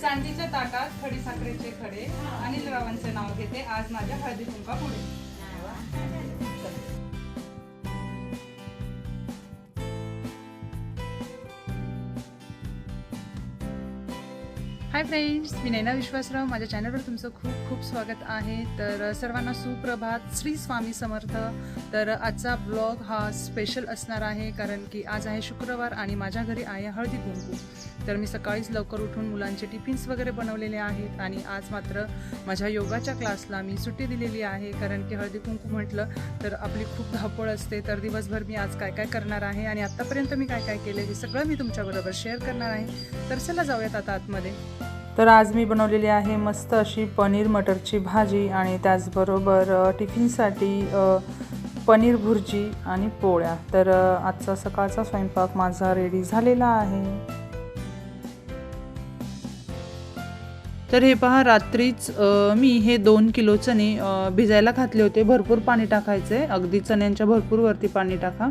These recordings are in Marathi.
चांदीच्या ताटात खडी साखरेचे खडे अनिल रावांचे नाव घेते. आज माझ्या हळदी कुंका पुढे हाय फ्रेंड्स मी नैना विश्वासराव. माझ्या चॅनलवर तुमचं खूप खूप स्वागत आहे. तर सर्वांना सुप्रभात. श्री स्वामी समर्थ. तर आजचा ब्लॉग हा स्पेशल असणार आहे. कारण की आज आहे शुक्रवार आणि माझ्या घरी आहे हळदी कुंकू. तर मी सकाळीच लवकर उठून मुलांचे टिफिन्स वगैरे बनवलेले आहेत आणि आज मात्र माझ्या योगाच्या क्लासला मी सुट्टी दिलेली आहे. कारण की हळदी कुंकू म्हटलं तर आपली खूप धावपळ असते. तर दिवसभर मी आज काय काय करणार आहे आणि आत्तापर्यंत मी काय काय केलं हे सगळं मी तुमच्याबरोबर शेअर करणार आहे. तर चला जाऊयात आता आतमध्ये. तर आज मी बनवलेली आहे मस्त अशी पनीर मटरची भाजी आणि त्याचबरोबर टिफिनसाठी पनीर भुर्जी आणि पोळ्या. तर आजचा सकाळचा स्वयंपाक माझा रेडी झालेला आहे. तर हे पहा रात्रीच मी हे दोन किलो चणे भिजायला घातले होते. भरपूर पाणी टाकायचे. अगदी चण्यांच्या भरपूर वरती पाणी टाका.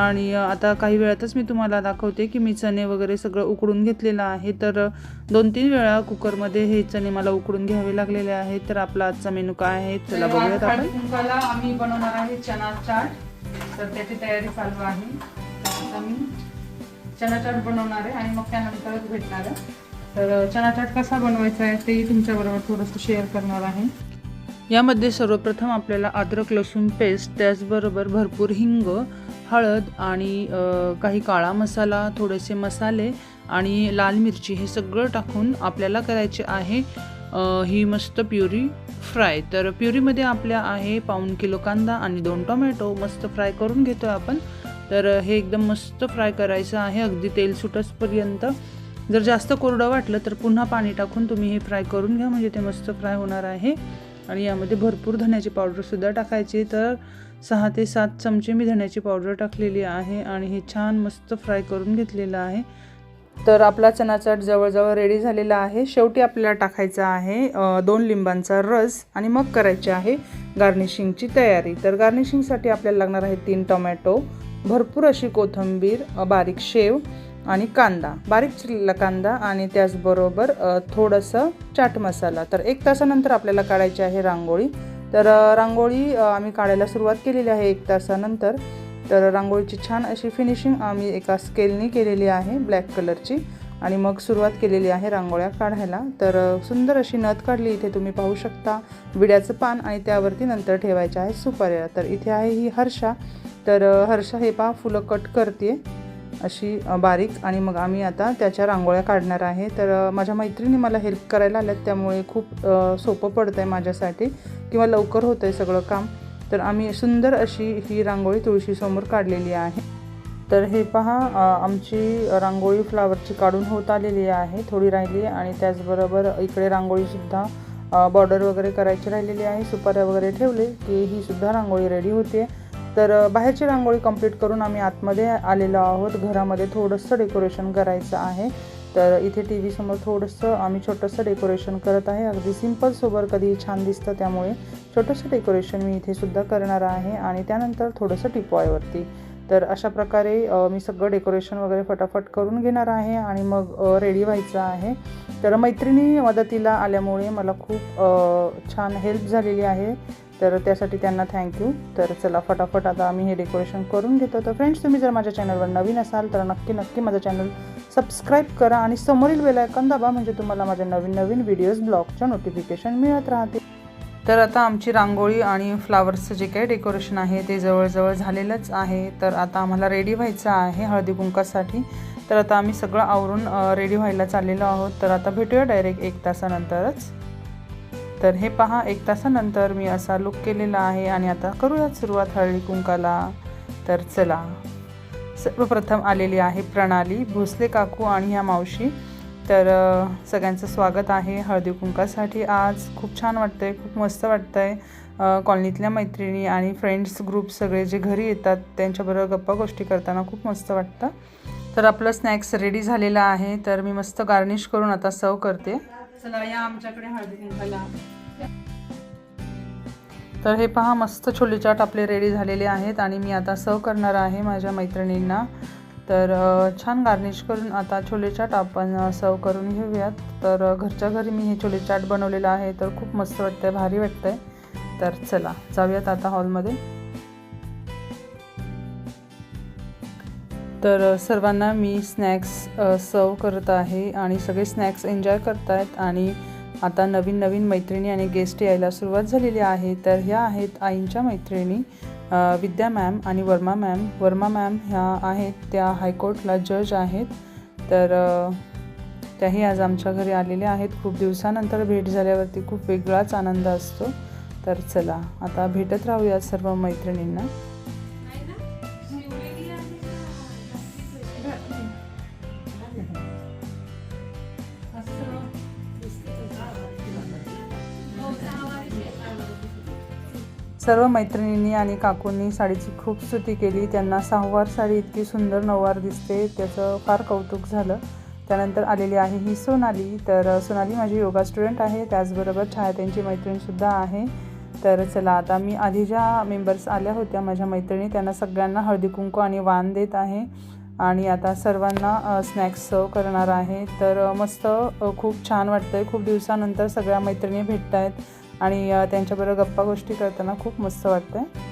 आणि आता काही वेळातच मी तुम्हाला दाखवते की मी चणे वगैरे सगळं उकडून घेतलेलं आहे. तर दोन तीन वेळा कुकरमध्ये हे चणे मला उकडून घ्यावे लागलेले आहेत. तर आपला आजचा मेनू काय आहे? चला बघूयात आपण. आम्ही बनवणार आहे चना चाट. तर त्याची तयारी चालू आहे. मी चना चाट बनवणार आहे आणि मग त्यानंतरच भेटणार आहे. तर चना चाट कसा बनवायचा आहे तेही तुमच्याबरोबर थोडंसं शेअर करणार आहे. यामध्ये सर्वप्रथम आपल्याला अद्रक लसूण पेस्ट त्याचबरोबर भरपूर हिंग हळद आणि काही काळा मसाला थोडेसे मसाले आणि लाल मिरची हे सगळं टाकून आपल्याला करायचे आहे ही मस्त प्युरी फ्राय. तर प्युरीमध्ये आपल्या आहे पाऊण किलो कांदा आणि दोन टोमॅटो. मस्त फ्राय करून घेतो आपण. तर हे एकदम मस्त फ्राय करायचं आहे. अगदी तेल सुटसपर्यंत. जर जास्त कोरडं वाटलं तर पुन्हा पाणी टाकून तुम्ही हे फ्राय करून घ्या म्हणजे ते मस्त फ्राय होणार आहे. आणि यामध्ये भरपूर धण्याची पावडरसुद्धा टाकायची तर सहा ते सात चमचे मी धण्याची पावडर टाकलेली आहे आणि हे छान मस्त फ्राय करून घेतलेलं आहे. तर आपला चणाचाट जवळजवळ रेडी झालेला आहे. शेवटी आपल्याला टाकायचा आहे दोन लिंबांचा रस आणि मग करायची आहे गार्निशिंगची तयारी. तर गार्निशिंगसाठी आपल्याला लागणार आहे तीन टोमॅटो भरपूर अशी कोथिंबीर बारीक शेव आणि कांदा. बारीक चिरलेला कांदा आणि त्याचबरोबर थोडंसं चाट मसाला. तर एक तासानंतर आपल्याला काढायची आहे रांगोळी. तर रांगोळी आम्ही काढायला सुरुवात केलेली आहे एक तासानंतर. तर रांगोळीची छान अशी फिनिशिंग आम्ही एका स्केलनी केलेली आहे ब्लॅक कलरची आणि मग सुरुवात केलेली आहे रांगोळ्या काढायला. तर सुंदर अशी नथ काढली इथे तुम्ही पाहू शकता. विड्याचं पान आणि त्यावरती नंतर ठेवायचे आहे सुपाऱ्या तर इथे आहे ही हर्षा. तर हर्षा हे पहा फुलं कट करते अशी बारीक आणि मग आम्ही आता त्याच्या रांगोळ्या काढणार आहे. तर माझ्या मैत्रिणी मला हेल्प करायला आल्यात त्यामुळे खूप सोपं पडतं आहे माझ्यासाठी किंवा लवकर होतं आहे सगळं काम. तर आम्ही सुंदर अशी ही रांगोळी तुळशीसमोर काढलेली आहे. तर हे पहा आमची रांगोळी फ्लावरची काढून होत आलेली आहे थोडी राहिली आहे आणि त्याचबरोबर इकडे रांगोळीसुद्धा बॉर्डर वगैरे करायची राहिलेली आहे. सुपाऱ्या वगैरे ठेवले की ही सुद्धा रांगोळी रेडी होते तर बाहेरची रांगोळी कंप्लीट करून आम्ही आतमध्ये आलेलो आहोत. घरामध्ये थोडंसं डेकोरेशन करायचं आहे. तर इथे टी व्हीसमोर थोडंसं आम्ही छोटंसं डेकोरेशन करत आहे. अगदी सिंपल सोबर कधी छान दिसतं त्यामुळे छोटंसं डेकोरेशन मी इथे सुद्धा करणार आहे आणि त्यानंतर थोडंसं टिपॉयवरती. तर अशा प्रकारे मी सगळं डेकोरेशन वगैरे फटाफट करून घेणार आहे आणि मग रेडी व्हायचं आहे. तर मैत्रिणी मदतीला आल्यामुळे मला खूप छान हेल्प झालेली आहे. तर त्यासाठी त्यांना थँक्यू तर चला फटाफट आता आम्ही हे डेकोरेशन करून घेतो. तर फ्रेंड्स तुम्ही जर माझ्या चॅनलवर नवीन असाल तर नक्की नक्की माझं चॅनल सबस्क्राईब करा आणि समोरील वेलायकन दाबा म्हणजे तुम्हाला माझ्या नवीन नवीन व्हिडिओज ब्लॉगचं नोटिफिकेशन मिळत राहते तर आता आमची रांगोळी आणि फ्लावर्सचं जे काही डेकोरेशन आहे ते जवळजवळ झालेलंच आहे. तर आता आम्हाला रेडी व्हायचं आहे हळदी कुंकासाठी. तर आता आम्ही सगळं आवरून रेडी व्हायला चाललेलो आहोत. तर आता भेटूया डायरेक्ट एक तासानंतरच. तर हे पहा एक तासानंतर मी असा लुक केलेला आहे आणि आता करूयात सुरुवात हळदी कुंकाला. तर चला. सर्वप्रथम आलेली आहे प्रणाली भोसले काकू आणि ह्या मावशी. तर सगळ्यांचं स्वागत आहे हळदी कुंकासाठी. आज खूप छान वाटतं आहे खूप मस्त वाटतं आहे कॉलनीतल्या मैत्रिणी आणि फ्रेंड्स ग्रुप सगळे जे घरी येतात त्यांच्याबरोबर गप्पा गोष्टी करताना खूप मस्त वाटतं. तर आपलं स्नॅक्स रेडी झालेलं आहे तर मी मस्त गार्निश करून आता सर्व करते. चला या आमच्याकडे हळदी कुंकाला तर हे पहा मस्त छोले चाट आपले रेडी झालेले आहेत आणि मी आता सर्व करणार आहे माझ्या मैत्रिणींना. तर छान गार्निश करून आता छोले चाट आपण सर्व करून घेऊयात. तर घरच्या घरी मी हे छोले चाट बनवलेलं आहे तर खूप मस्त वाटतंय भारी वाटतंय. तर चला जाऊयात आता हॉलमध्ये तर सर्वांना मी स्नॅक्स सर्व करत आहे आणि सगळे स्नॅक्स एन्जॉय करत आहेत आणि आता नवीन नवीन मैत्रिणी आणि गेस्ट यायला सुरुवात झालेली आहे. तर ह्या आहेत आईंच्या मैत्रिणी विद्या मॅम आणि वर्मा मॅम वर्मा मॅम ह्या आहेत त्या हायकोर्टला जज आहेत. तर त्याही आज आमच्या घरी आलेल्या आहेत. खूप दिवसानंतर भेट झाल्यावरती खूप वेगळाच आनंद असतो. तर चला आता भेटत राहूया सर्व मैत्रिणींना. सर्व मैत्रिणींनी आणि काकूंनी साडीची खूप स्तुती केली. त्यांना सहावार साडी इतकी सुंदर नऊवार दिसते त्याचं फार कौतुक झालं. त्यानंतर आलेली आहे ही सोनाली. तर सोनाली माझी योगा स्टुडंट आहे त्याचबरोबर छायात्यांची मैत्रिणीसुद्धा आहे. तर चला आता मी आधी ज्या मेंबर्स आल्या होत्या माझ्या मैत्रिणी त्यांना सगळ्यांना हळदी कुंकू आणि वाण देत आहे. आणि आता सर्वांना स्नॅक्स सर्व करणार आहे. तर मस्त खूप छान वाटतं आहे खूप दिवसानंतर सगळ्या मैत्रिणी भेटत आहेत आणि त्यांच्याबरोबर गप्पा गोष्टी करताना खूप मस्त वाटतं आहे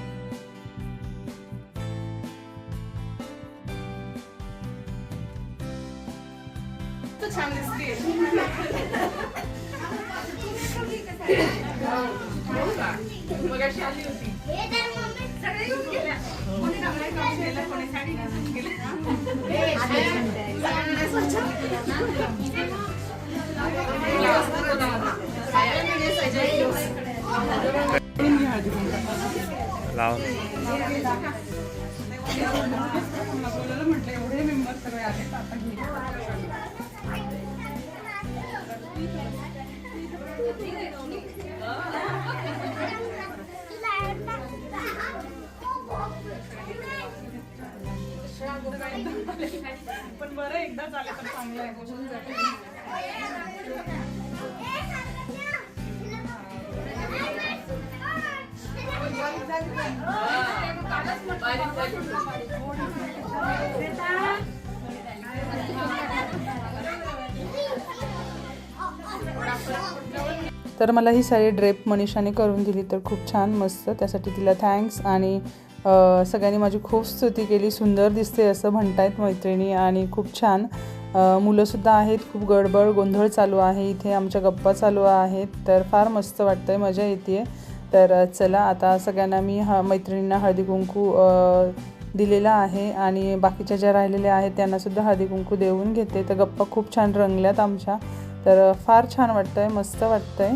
लाव. पण बरं एकदा झालं तर चांगलं आहे. तर मला ही साडी ड्रेप मनीषाने करून दिली तर खूप छान मस्त. त्यासाठी तिला थँक्स आणि सगळ्यांनी माझी खूप स्तुती केली. सुंदर दिसते असं म्हणतायत मैत्रिणी आणि खूप छान. मुलंसुद्धा आहेत. खूप गडबड गोंधळ चालू आहे. इथे आमच्या गप्पा चालू आहेत. तर फार मस्त वाटतंय. मजा येते आहे तर चला आता सगळ्यांना मी ह मैत्रिणींना हळदी कुंकू दिलेला आहे आणि बाकीच्या ज्या राहिलेल्या आहेत त्यांनासुद्धा हळदी कुंकू देऊन घेते. तर गप्पा खूप छान रंगल्यात आमच्या. तर फार छान वाटतंय मस्त वाटतंय.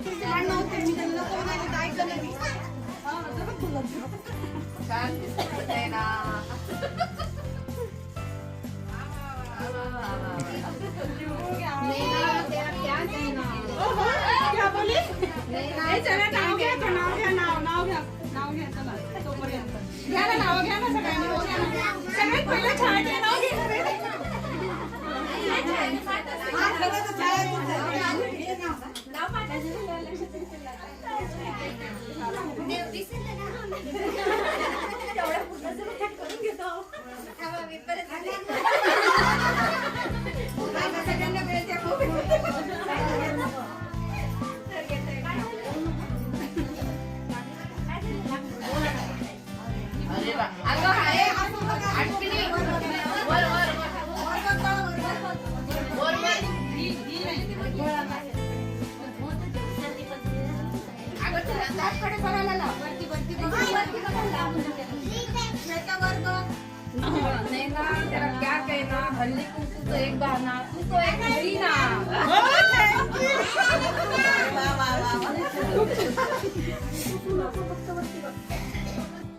सगळ्यांनी सगळ्यात पहिलं छान नाव घे तेवढ्या पूर्ण करून घेतो.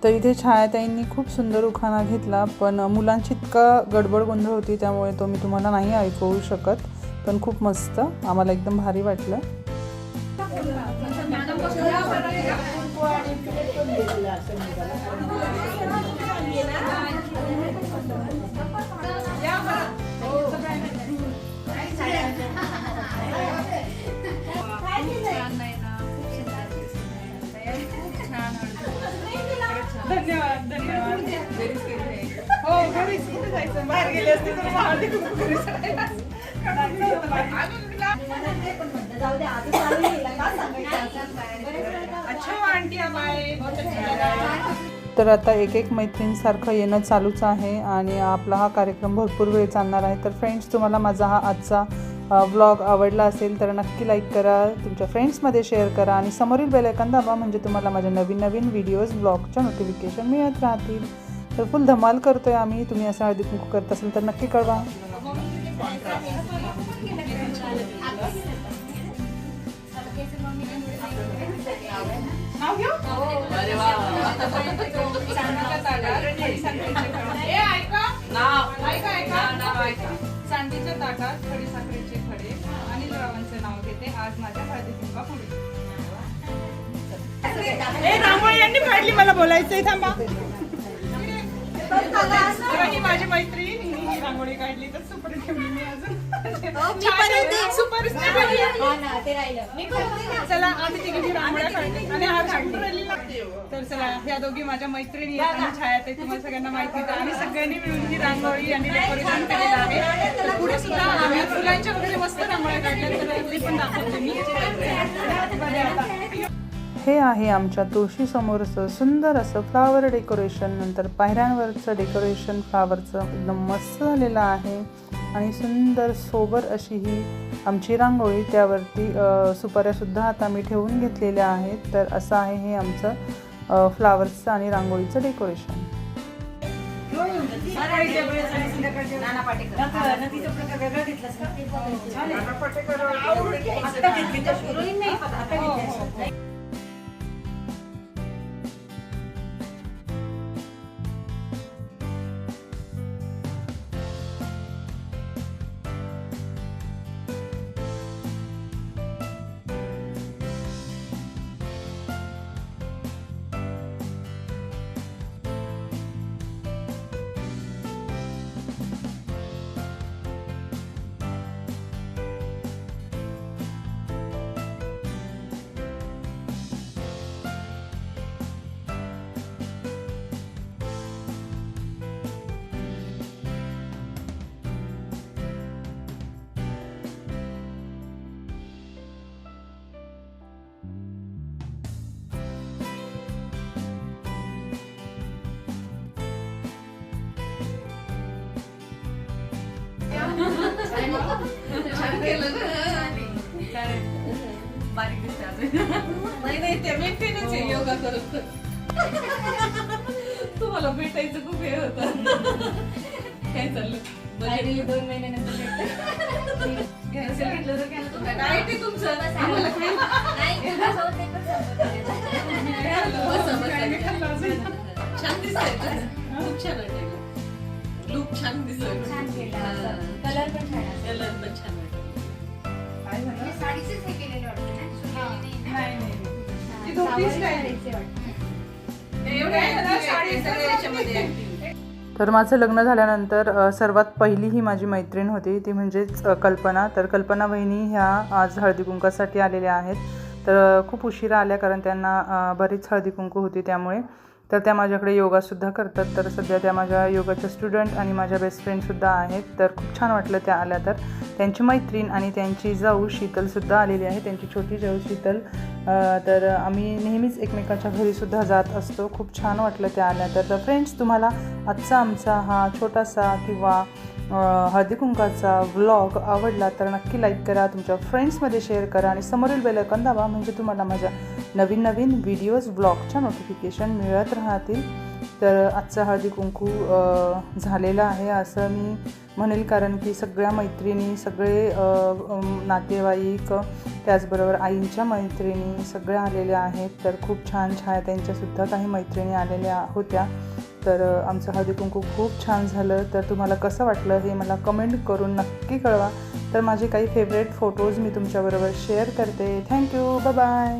तर इथे छायाताईंनी खूप सुंदर उखाणा घेतला पण मुलांची इतका गडबड गोंधळ होती त्यामुळे तो मी तुम्हाला नाही ऐकवू शकत पण खूप मस्त आम्हाला एकदम भारी वाटलं. धन्यवाद धन्यवाद. हो घरीच कुठे जायचं. बाहेर गेले असते तर हळदी कुंकू तर आता एक एक मैत्रिणीसारखं येणं चालूच आहे आणि आपला हा कार्यक्रम भरपूर वेळ चालणार आहे. तर फ्रेंड्स तुम्हाला माझा हा आजचा व्लॉग आवडला असेल तर नक्की लाईक करा तुमच्या फ्रेंड्समध्ये शेअर करा आणि समोरील बेलायकन दाबा म्हणजे तुम्हाला माझ्या नवीन नवीन व्हिडिओज ब्लॉगच्या नोटिफिकेशन मिळत राहतील. तर फुल धमाल करतोय आम्ही. तुम्ही असं हळदी कुंकू करत असेल तर नक्की कळवा. चांदीच्या ताटात खडी साखरेचे नाव घेते आज माझ्या हळदी कुंका पुढे ए रांगोळी यांनी काढली मला बोलायचंय थांबा. माझी मैत्रीण रांगोळी काढली तर सुपर ठेवली मी अजून. ठेवली. चला आधी तिघी रांगोळ्या काढली आणि हा राहिली ना. तर चला ह्या दोघी माझ्या मैत्रिणी आहेत छाया ते तुम्हाला सगळ्यांना माहिती आहे. आणि सगळ्यांनी मिळून ही रांगोळी आणि डेकोरेशन केलेलं आहे. तर पुढे सुद्धा आम्ही फुलांच्या वगैरे मस्त रांगोळ्या काढल्या. तर ते पण दाखवते मी. हे आहे आमच्या तुळशीसमोरचं सुंदर असं फ्लावर डेकोरेशन नंतर पायऱ्यांवरचं डेकोरेशन फ्लावरचं एकदम मस्त झालेलं आहे. आणि सुंदर सोबर अशी ही आमची रांगोळी. त्यावरती सुपाऱ्यासुद्धा आता मी ठेवून घेतलेल्या आहेत. तर असं आहे हे आमचं फ्लावर्सचं आणि रांगोळीचं डेकोरेशन नाही नाही ते मी फिरच आहे योगा करत तुम्हाला भेटायचं खूप हे होत. काय चाललं? बजेट? दोन महिन्यानंतर घ्यायचं घेतलं तर घ्या ना. काय ते तुमचं? आम्हाला. छान दिसतंय? खूप छान लुक छान दिसतोय. कलर पण छान. कलर पण छान हे? नाही नाही ती हा, धोतीच नाही. तर माझं लग्न झाल्यानंतर सर्वात पहिली ही माझी मैत्रीण होती. ती म्हणजेच कल्पना. तर कल्पना वहिनी ह्या आज हळदी कुंकासाठी आलेल्या आहेत. तर खूप उशिरा आल्या कारण त्यांना बरीच हळदी कुंकू होती त्यामुळे. तर त्या माझ्याकडे योगासुद्धा करतात. तर सध्या त्या माझ्या योगाच्या स्टुडंट आणि माझ्या बेस्ट फ्रेंडसुद्धा आहेत. तर खूप छान वाटलं त्या आल्या तर. त्यांची मैत्रीण आणि त्यांची जाऊ शीतलसुद्धा आलेली आहे. त्यांची छोटी जाऊ शीतल. तर आम्ही नेहमीच एकमेकाच्या घरीसुद्धा जात असतो. खूप छान वाटलं त्या आल्या तर. फ्रेंड्स तुम्हाला आजचा आमचा हा छोटासा किंवा हळदी कुंकाचा व्लॉग आवडला तर नक्की लाईक करा. तुमच्या फ्रेंड्समध्ये शेअर करा आणि समोरील बेलकन दाबा. म्हणजे तुम्हाला माझ्या नवीन नवीन व्हिडिओज ब्लॉगच्या नोटिफिकेशन मिळत राहतील. तर आजचा हळदी कुंकू झालेला आहे असं मी म्हणेल कारण की सगळ्या मैत्रिणी सगळे नातेवाईक त्याचबरोबर आईंच्या मैत्रिणी सगळ्या आलेल्या आहेत. तर खूप छान छान त्यांच्यासुद्धा काही मैत्रिणी आलेल्या होत्या. तर आमचं हळदी कुंकू खूप छान झालं. तर तुम्हाला कसं वाटलं हे मला कमेंट करून नक्की कळवा. तर माझे काही फेवरेट फोटोज मी तुमच्याबरोबर शेअर करते. Thank you bye